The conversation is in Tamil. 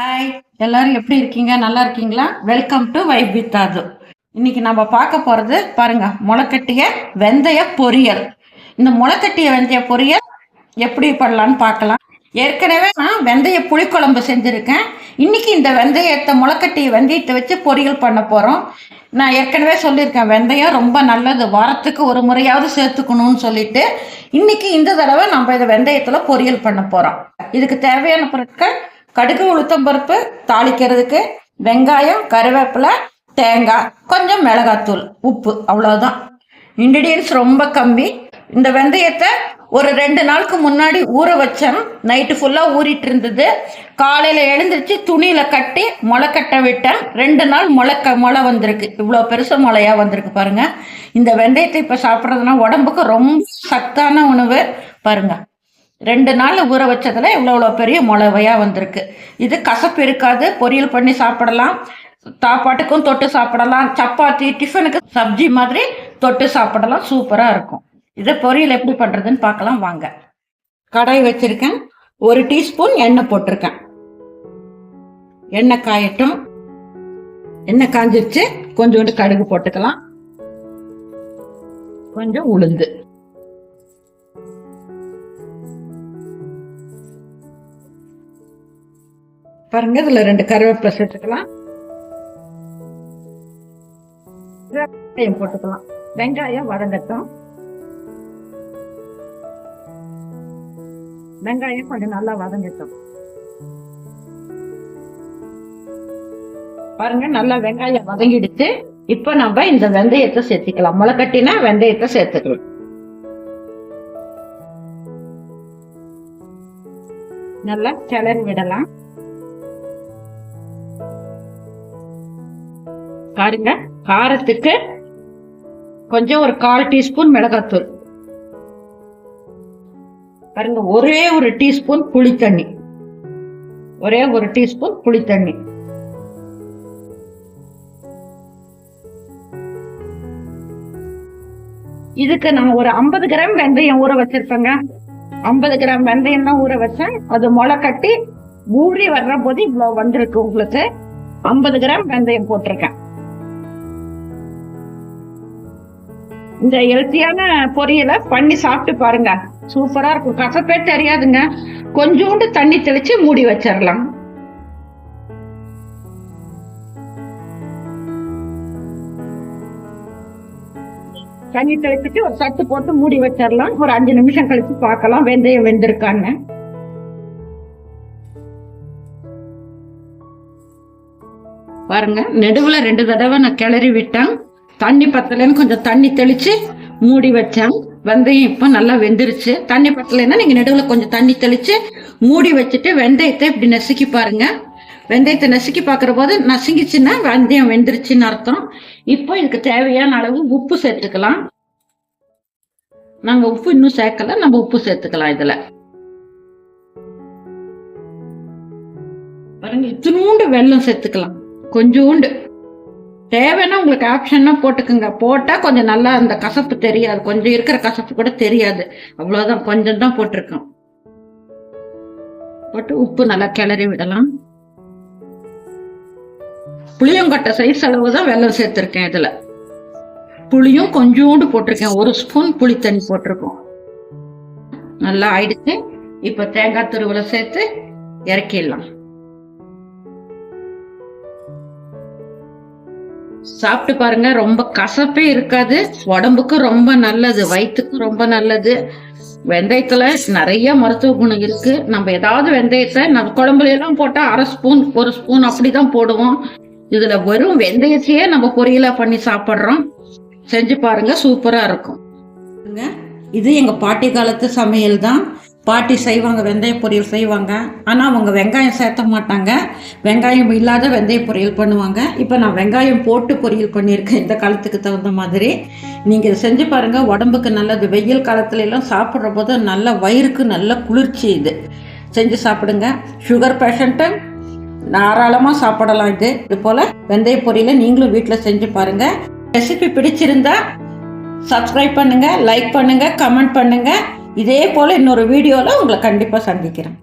ஹாய் எல்லாரும் எப்படி இருக்கீங்க? நல்லா இருக்கீங்களா? வெல்கம் டு வைப் வித் அது இன்னைக்கு நம்ம பார்க்க போறது பாருங்க முளைக்கட்டிய வெந்தய பொரியல். இந்த முளைக்கட்டிய வெந்தய பொரியல் எப்படி பண்ணலான்னு பார்க்கலாம். ஏற்கனவே நான் வெந்தய புளிக்குழம்பு செஞ்சுருக்கேன். இன்னைக்கு இந்த வெந்தயத்தை முளைக்கட்டிய வெந்தயத்தை வச்சு பொரியல் பண்ண போகிறோம் நான் ஏற்கனவே சொல்லியிருக்கேன் வெந்தயம் ரொம்ப நல்லது. வாரத்துக்கு ஒரு முறையாவது சேர்த்துக்கணும்னு சொல்லிட்டு இன்னைக்கு இந்த தடவை நம்ம இதை வெந்தயத்தில் பொரியல் பண்ண போகிறோம் இதுக்கு தேவையான பொருட்கள் கடுகு உளுத்தம் பருப்பு தாளிக்கிறதுக்கு வெங்காயம் கருவேப்பிலை தேங்காய் கொஞ்சம் மிளகாத்தூள் உப்பு அவ்வளோதான் இன்க்ரீடியன்ஸ் ரொம்ப கம்மி. இந்த வெந்தயத்தை ஒரு ரெண்டு நாளுக்கு முன்னாடி ஊற வச்சேன். நைட்டு ஃபுல்லாக ஊறிட்டு இருந்தது. காலையில் எழுந்திரிச்சு துணியில் கட்டி முளை கட்ட விட்டேன். ரெண்டு நாள் முளைக்க முளை வந்திருக்கு. இவ்வளோ பெருசு முளையாக வந்திருக்கு பாருங்கள் இந்த வெந்தயத்தை இப்போ சாப்பிட்றதுனா உடம்புக்கு ரொம்ப சத்தான உணவு. பாருங்கள் ரெண்டு நாள் ஊற வச்சதில் இவ்வளோ இவ்வளோ பெரிய மிளவையாக வந்திருக்கு. இது கசப்பு இருக்காது பொரியல் பண்ணி சாப்பிடலாம். சாப்பாட்டுக்கும் தொட்டு சாப்பிடலாம். சப்பாத்தி டிஃபனுக்கு சப்ஜி மாதிரி தொட்டு சாப்பிடலாம். சூப்பராக இருக்கும். இதை பொரியல் எப்படி பண்ணுறதுன்னு பார்க்கலாம். வாங்க. கடாய் வச்சுருக்கேன். ஒரு டீஸ்பூன் எண்ணெய் போட்டிருக்கேன். எண்ணெய் காயட்டும். எண்ணெய் காஞ்சிருச்சு. கொஞ்சோண்டு கடுகு போட்டுக்கலாம். கொஞ்சம் உளுந்து. பாருங்க இதுல ரெண்டு கருவேப்பிலை சேர்த்துக்கலாம். வெங்காயம் போட்டுக்கலாம். வெங்காயம் வதங்கட்டும். வெங்காயம் கொஞ்சம் நல்லா வதங்கட்டும். பாருங்க நல்லா வெங்காயம் வதங்கிடுச்சு. இப்ப நம்ம இந்த வெந்தயத்தை சேர்த்துக்கலாம். முளைக்கட்டினா வெந்தயத்தை சேர்த்துக்கலாம். நல்லா கிளறி விடலாம். பாருங்க காரத்துக்கு கொஞ்சம் ஒரு கால் டீஸ்பூன் மிளகாத்தூள். பாருங்க ஒரே ஒரு டீஸ்பூன் புளி தண்ணி ஒரே ஒரு டீஸ்பூன் புளி தண்ணி இதுக்கு நான் ஒரு ஐம்பது கிராம் வெந்தயம் ஊற வச்சிருப்பேங்க. ஐம்பது கிராம் வெந்தயம் தான் ஊற வச்சேன். அது முளை கட்டி ஊறி வர்ற போது இவ்வளவு வந்திருக்கு உங்களுக்கு. ஐம்பது கிராம் வெந்தயம் போட்டிருக்கேன். இந்த ஹெல்த்தியான பொரியலை பண்ணி சாப்பிட்டு பாருங்க. சூப்பரா இருக்கும். கசப்பே தெரியாதுங்க. கொஞ்சோண்டு தண்ணி தெளிச்சு மூடி வச்சிடலாம் தண்ணி தெளிச்சுட்டு ஒரு சத்து போட்டு மூடி வச்சிடலாம் ஒரு அஞ்சு நிமிஷம் கழிச்சு பார்க்கலாம். வெந்தயம் வெந்திருக்கான்னு. பாருங்க நெடுவில் ரெண்டு தடவை நான் கிளறி விட்டேன். தண்ணி பத்தலைன்னு கொஞ்சம் தண்ணி தெளிச்சு மூடி வச்சேன். வெந்தயம் இப்போ நல்லா வெந்துருச்சு. தண்ணி பத்தலைன்னா நீங்கள் நடுவில் கொஞ்சம் தண்ணி தெளிச்சு மூடி வச்சுட்டு வெந்தயத்தை இப்படி நசுக்கி பாருங்க. வெந்தயத்தை நசுக்கி பார்க்குற போது நசுங்கிச்சுன்னா வெந்தயம் வெந்துருச்சுன்னு அர்த்தம். இப்போ இதுக்கு தேவையான அளவு உப்பு சேர்த்துக்கலாம். நாங்கள் உப்பு இன்னும் சேர்க்கல. நம்ம உப்பு சேர்த்துக்கலாம் இதில். பாருங்க இத்தினூண்டு வெல்லம் சேர்த்துக்கலாம். கொஞ்சோண்டு. தேவைன்னா உங்களுக்கு ஆப்ஷன்னா போட்டுக்குங்க. போட்டால் கொஞ்சம் நல்லா அந்த கசப்பு தெரியாது. கொஞ்சம் இருக்கிற கசப்பு கூட தெரியாது. அவ்வளோதான் கொஞ்சம் தான் போட்டிருக்கோம். போட்டு உப்பு நல்லா கிளறி விடலாம். புளியங்கொட்டை சைஸ் அளவு தான் வெள்ளம் சேர்த்துருக்கேன் இதில். புளியும் கொஞ்சோண்டு போட்டிருக்கேன். ஒரு ஸ்பூன் புளி தண்ணி போட்டிருக்கோம். நல்லா ஆயிடுச்சு. இப்போ தேங்காய் துருவலை சேர்த்து இறக்கிடலாம். சாப்பிட்டு பாருங்க ரொம்ப கசப்பே இருக்காது. உடம்புக்கு ரொம்ப நல்லது வயிற்றுக்கும் ரொம்ப நல்லது. வெந்தயத்துல நிறைய மருத்துவ குணம் இருக்கு. நம்ம ஏதாவது வெந்தயத்தை நம்ம குழம்புல எல்லாம் போட்டா அரை ஸ்பூன் ஒரு ஸ்பூன் அப்படிதான் போடுவோம். இதுல வெறும் வெந்தயத்தையே நம்ம பொரியலா பண்ணி சாப்பிட்றோம். செஞ்சு பாருங்க சூப்பரா இருக்கும். இது எங்க பாட்டி காலத்து சமையல் தான் பாட்டி செய்வாங்க வெந்தய பொரியல் செய்வாங்க. ஆனால் அவங்க வெங்காயம் சேர்த்த மாட்டாங்க. வெங்காயம் இல்லாத வெந்தய பொரியல் பண்ணுவாங்க. இப்போ நான் வெங்காயம் போட்டு பொரியல் பண்ணியிருக்கேன். இந்த காலத்துக்கு தகுந்த மாதிரி. நீங்கள் இதை செஞ்சு பாருங்கள் உடம்புக்கு நல்லது. வெயில் காலத்துல எல்லாம் சாப்பிட்ற போது நல்ல வயிறுக்கு நல்ல குளிர்ச்சி இது. செஞ்சு சாப்பிடுங்க. சுகர் பேஷண்ட்டு தாராளமாக சாப்பிடலாம் இது. இது போல் வெந்தய பொரியலை நீங்களும் வீட்டில் செஞ்சு பாருங்கள் ரெசிபி பிடிச்சிருந்தா சப்ஸ்கிரைப் பண்ணுங்கள் லைக் பண்ணுங்கள் கமெண்ட் பண்ணுங்கள் இதே போல் இன்னொரு வீடியோவில் உங்களை கண்டிப்பாக சந்திக்கிறேன்.